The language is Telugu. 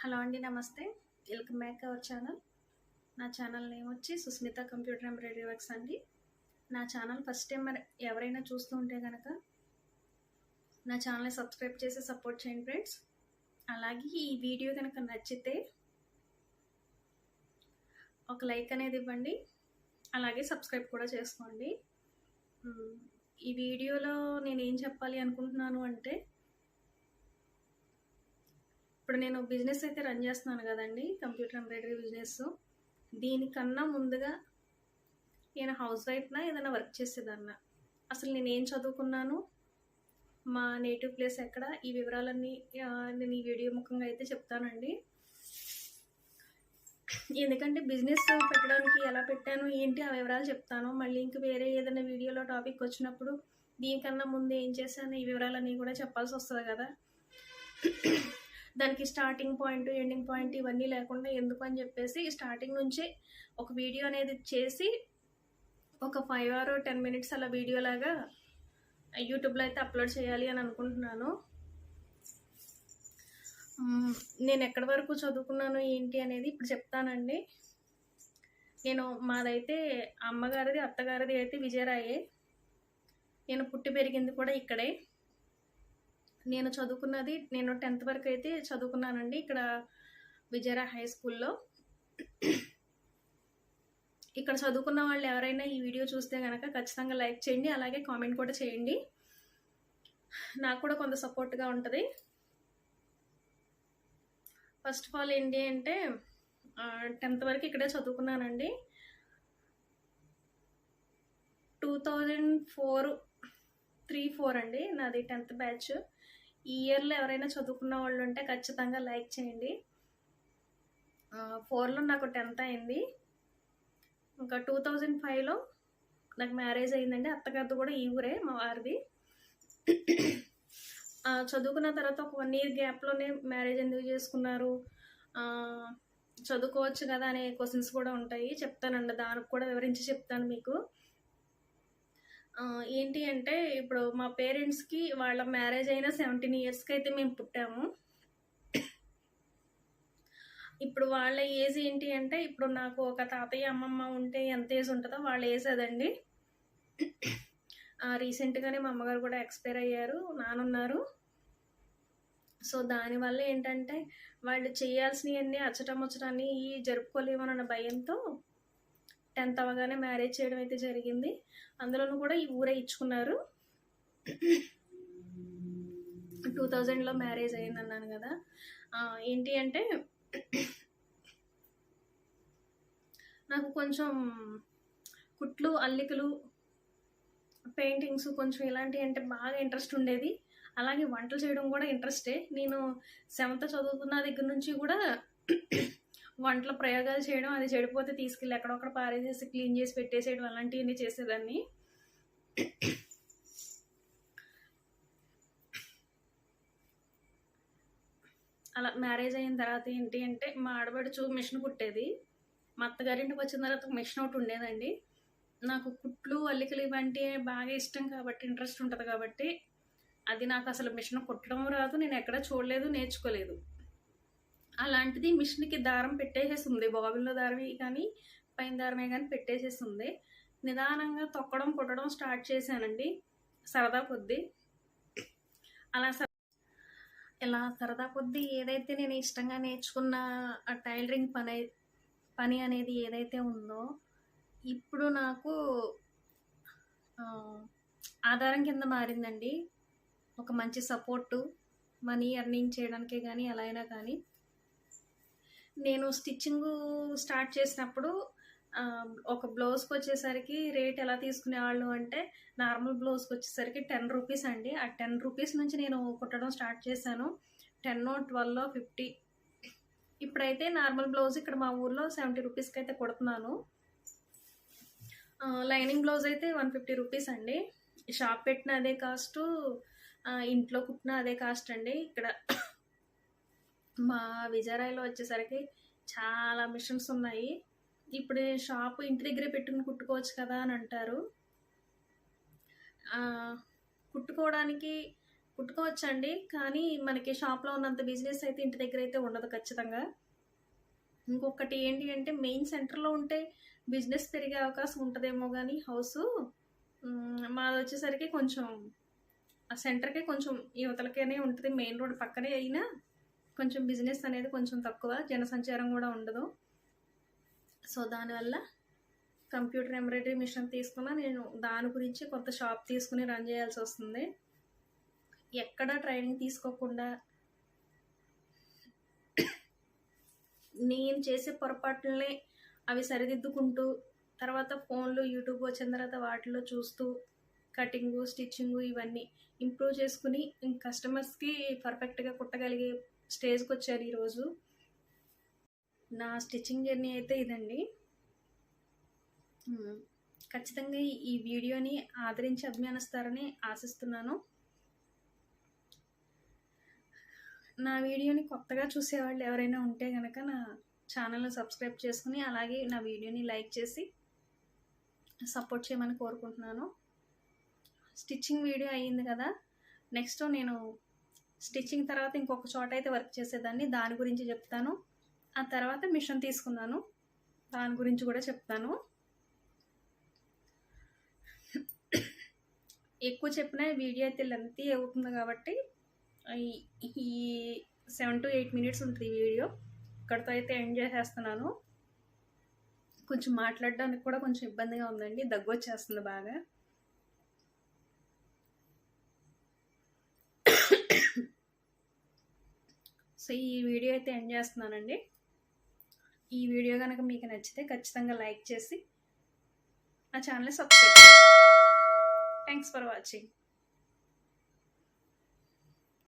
హలో అండి నమస్తే. Welcome back our channel. నా ఛానల్ నేమ్ వచ్చి సుస్మిత కంప్యూటర్ ఎంబ్రాయిడరీ వర్క్స్ అండి. నా ఛానల్ ఫస్ట్ టైం మరి ఎవరైనా చూస్తూ ఉంటే కనుక నా ఛానల్ని సబ్స్క్రైబ్ చేసి సపోర్ట్ చేయండి ఫ్రెండ్స్. అలాగే ఈ వీడియో కనుక నచ్చితే ఒక లైక్ అనేది ఇవ్వండి. అలాగే సబ్స్క్రైబ్ కూడా చేసుకోండి. ఈ వీడియోలో నేను ఏం చెప్పాలి అనుకుంటున్నాను అంటే ఇప్పుడు నేను బిజినెస్ అయితే రన్ చేస్తున్నాను కదండి కంప్యూటర్ ఎంబ్రాయిడరీ బిజినెస్ దీనికన్నా ముందుగా నేను హౌస్ వైఫ్నా ఏదైనా వర్క్ చేసేదన్నా. అసలు నేను ఏం చదువుకున్నాను? మా నేటివ్ ప్లేస్ ఎక్కడ? ఈ వివరాలన్నీ నేను ఈ వీడియో ముఖంగా అయితే చెప్తానండి. ఎందుకంటే బిజినెస్ పెట్టడానికి ఎలా పెట్టాను ఏంటి ఆ వివరాలు చెప్తాను. మళ్ళీ ఇంక వేరే ఏదైనా వీడియోలో టాపిక్ వచ్చినప్పుడు దీనికన్నా ముందు ఏం చేశాను ఈ వివరాలన్నీ కూడా చెప్పాల్సి వస్తుంది కదా. దానికి స్టార్టింగ్ పాయింట్ ఎండింగ్ పాయింట్ ఇవన్నీ లేకుండా ఎందుకు అని చెప్పేసి స్టార్టింగ్ నుంచే ఒక వీడియో అనేది చేసి ఒక ఫైవ్ ఆర్ టెన్ మినిట్స్ అలా వీడియో లాగా యూట్యూబ్లో అయితే అప్లోడ్ చేయాలి అని అనుకుంటున్నాను. నేను ఎక్కడి వరకు చదువుకున్నాను ఏంటి అనేది ఇప్పుడు చెప్తానండి. నేను మాదైతే అమ్మగారిది అత్తగారిది అయితే విజయరాయే. నేను పుట్టి పెరిగింది కూడా ఇక్కడే. నేను చదువుకున్నది నేను టెన్త్ వరకు అయితే చదువుకున్నానండి ఇక్కడ విజయరా హై స్కూల్లో. ఇక్కడ చదువుకున్న వాళ్ళు ఎవరైనా ఈ వీడియో చూస్తే కనుక ఖచ్చితంగా లైక్ చేయండి అలాగే కామెంట్ కూడా చేయండి. నాకు కూడా కొంత సపోర్ట్గా ఉంటుంది. ఫస్ట్ ఆఫ్ ఆల్ ఏంటి అంటే టెన్త్ వరకు ఇక్కడే చదువుకున్నానండి. Two thousand four three four అండి నాది టెన్త్ బ్యాచ్. ఈ ఇయర్లో ఎవరైనా చదువుకున్న వాళ్ళు ఉంటే ఖచ్చితంగా లైక్ చేయండి. ఫోర్లో నాకు టెన్త్ అయింది. ఇంకా టూ థౌజండ్ ఫైవ్లో నాకు మ్యారేజ్ అయిందండి. అత్తగారిది కూడా ఈ ఊరే మా వారిది. చదువుకున్న తర్వాత ఒక వన్ ఇయర్ గ్యాప్లోనే మ్యారేజ్ ఎందుకు చేసుకున్నారు? చదువుకోవచ్చు కదా అనే క్వశ్చన్స్ కూడా ఉంటాయి. చెప్తానండి. దానికి కూడా వివరించి చెప్తాను మీకు. ఏంటి అంటే ఇప్పుడు మా పేరెంట్స్కి వాళ్ళ మ్యారేజ్ అయిన సెవెంటీన్ ఇయర్స్కి అయితే మేము పుట్టాము. ఇప్పుడు వాళ్ళ ఏజ్ ఏంటి అంటే ఇప్పుడు నాకు ఒక తాతయ్య అమ్మమ్మ ఉంటే ఎంత ఏజ్ ఉంటుందో వాళ్ళ ఏజ్ అదండి. రీసెంట్గానే మా అమ్మగారు కూడా ఎక్స్పైర్ అయ్యారు నానున్నారు. సో దానివల్ల ఏంటంటే వాళ్ళు చేయాల్సినవన్నీ అచ్చటముచ్చటాన్ని జరుపుకోలేమోనన్న భయంతో టెన్త్ అవగానే మ్యారేజ్ చేయడం అయితే జరిగింది. అందులోనూ కూడా ఈ ఊరే ఇచ్చుకున్నారు. టూ థౌజండ్లో మ్యారేజ్ అయింది అన్నాను కదా. ఏంటి అంటే నాకు కొంచెం కుట్లు అల్లికలు పెయింటింగ్స్ కొంచెం ఇలాంటివి అంటే బాగా ఇంట్రెస్ట్ ఉండేది. అలాగే వంటలు చేయడం కూడా ఇంట్రెస్టే. నేను సెవెంత్ చదువుతున్న దగ్గర నుంచి కూడా వంటల ప్రయోగాలు చేయడం అది చెడిపోతే తీసుకెళ్ళి ఎక్కడొక్కడ పారేసేసి క్లీన్ చేసి పెట్టేసేయడం అలాంటివన్నీ చేసేదాన్ని. అలా మ్యారేజ్ అయిన తర్వాత ఏంటి అంటే మా ఆడబడుచు మిషన్ కుట్టేది. మా అత్తగారింటికి వచ్చిన తర్వాత మిషన్ ఒకటి ఉండేదండి. నాకు కుట్లు అల్లికలు ఇవంటే బాగా ఇష్టం కాబట్టి ఇంట్రెస్ట్ ఉంటుంది కాబట్టి అది నాకు అసలు మిషన్ కుట్టడం రాదు నేను ఎక్కడ చూడలేదు నేర్చుకోలేదు. అలాంటిది మిషన్కి దారం పెట్టేసేసి ఉంది బాబుల్లో దారమే కానీ పైన దారమే కానీ పెట్టేసేసి ఉంది నిదానంగా తొక్కడం కుట్టడం స్టార్ట్ చేశానండి. సరదా కొద్దీ. అలా స- ఇలా సరదా కొద్దీ ఏదైతే నేను ఇష్టంగా నేర్చుకున్న ఆ టైలరింగ్ పని పని అనేది ఏదైతే ఉందో ఇప్పుడు నాకు ఆధారం కింద మారిందండి. ఒక మంచి సపోర్టు మనీ ఎర్నింగ్ చేయడానికే కానీ ఎలా అయినా కానీ. నేను స్టిచ్చింగ్ స్టార్ట్ చేసినప్పుడు ఒక బ్లౌజ్కి వచ్చేసరికి రేట్ ఎలా తీసుకునేవాళ్ళు అంటే నార్మల్ బ్లౌజ్కి వచ్చేసరికి టెన్ రూపీస్ అండి. ఆ టెన్ రూపీస్ నుంచి నేను కుట్టడం స్టార్ట్ చేశాను. Ten twelve fifty. ఇప్పుడైతే నార్మల్ బ్లౌజ్ ఇక్కడ మా ఊర్లో సెవెంటీ రూపీస్కి అయితే కుడుతున్నాను. లైనింగ్ బ్లౌజ్ అయితే వన్ ఫిఫ్టీ రూపీస్ అండి. షాప్ పెట్టిన అదే కాస్ట్ ఇంట్లో కుట్టిన అదే కాస్ట్ అండి. ఇక్కడ మా విజయరాయలో వచ్చేసరికి చాలా మిషన్స్ ఉన్నాయి. ఇప్పుడు షాపు ఇంటి దగ్గరే పెట్టుకుని కుట్టుకోవచ్చు కదా అని అంటారు. కుట్టుకోవడానికి కుట్టుకోవచ్చండి కానీ మనకి షాప్లో ఉన్నంత బిజినెస్ అయితే ఇంటి దగ్గర అయితే ఉండదు ఖచ్చితంగా. ఇంకొకటి ఏంటి అంటే మెయిన్ సెంటర్లో ఉంటే బిజినెస్ పెరిగే అవకాశం ఉంటుందేమో కానీ హౌస్ మాది వచ్చేసరికి కొంచెం ఆ సెంటర్కే కొంచెం యువతలకనే ఉంటుంది మెయిన్ రోడ్ పక్కనే అయినా కొంచెం బిజినెస్ అనేది కొంచెం తక్కువ జనసంచారం కూడా ఉండదు. సో దానివల్ల కంప్యూటర్ ఎంబ్రాయిడరీ మిషన్ తీసుకున్నా నేను దాని గురించి కొత్త షాప్ తీసుకుని రన్ చేయాల్సి వస్తుంది. ఎక్కడ ట్రైనింగ్ తీసుకోకుండా నేను చేసే పొరపాట్లనే అవి సరిదిద్దుకుంటూ తర్వాత ఫోన్లు యూట్యూబ్ వచ్చిన తర్వాత వాటిలో చూస్తూ కటింగు స్టిచ్చింగు ఇవన్నీ ఇంప్రూవ్ చేసుకుని కస్టమర్స్కి పర్ఫెక్ట్గా కుట్టగలిగే స్టేజ్కి వచ్చారు ఈరోజు. నా స్టిచ్చింగ్ జర్నీ అయితే ఇదండి. ఖచ్చితంగా ఈ- ఈ వీడియోని ఆదరించి అభిమానిస్తారని ఆశిస్తున్నాను. నా వీడియోని కొత్తగా చూసేవాళ్ళు ఎవరైనా ఉంటే కనుక నా ఛానల్ని సబ్స్క్రైబ్ చేసుకుని అలాగే నా వీడియోని లైక్ చేసి సపోర్ట్ చేయమని కోరుకుంటున్నాను. స్టిచ్చింగ్ వీడియో అయ్యింది కదా. నెక్స్ట్ నేను స్టిచ్చింగ్ తర్వాత ఇంకొక చోట అయితే వర్క్ చేసేదాన్ని. దాని గురించి చెప్తాను. ఆ తర్వాత మిషన్ తీసుకున్నాను. దాని గురించి కూడా చెప్తాను. ఎక్కువ చెప్పిన వీడియో అయితే లెంత్ అవుతుంది కాబట్టి ఈ- సెవెన్ టు ఎయిట్ మినిట్స్ ఉంటుంది ఈ వీడియో. ఇక్కడితో అయితే ఎండ్ చేసేస్తున్నాను. కొంచెం మాట్లాడడానికి కూడా కొంచెం ఇబ్బందిగా ఉందండి. దగ్గు వచ్చేస్తుంది బాగా. సో ఈ వీడియో అయితే ఎండ్ చేస్తున్నానండి. ఈ వీడియో కనుక మీకు నచ్చితే ఖచ్చితంగా లైక్ చేసి నా ఛానల్ని సబ్స్క్రైబ్ థ్యాంక్స్ ఫర్ వాచింగ్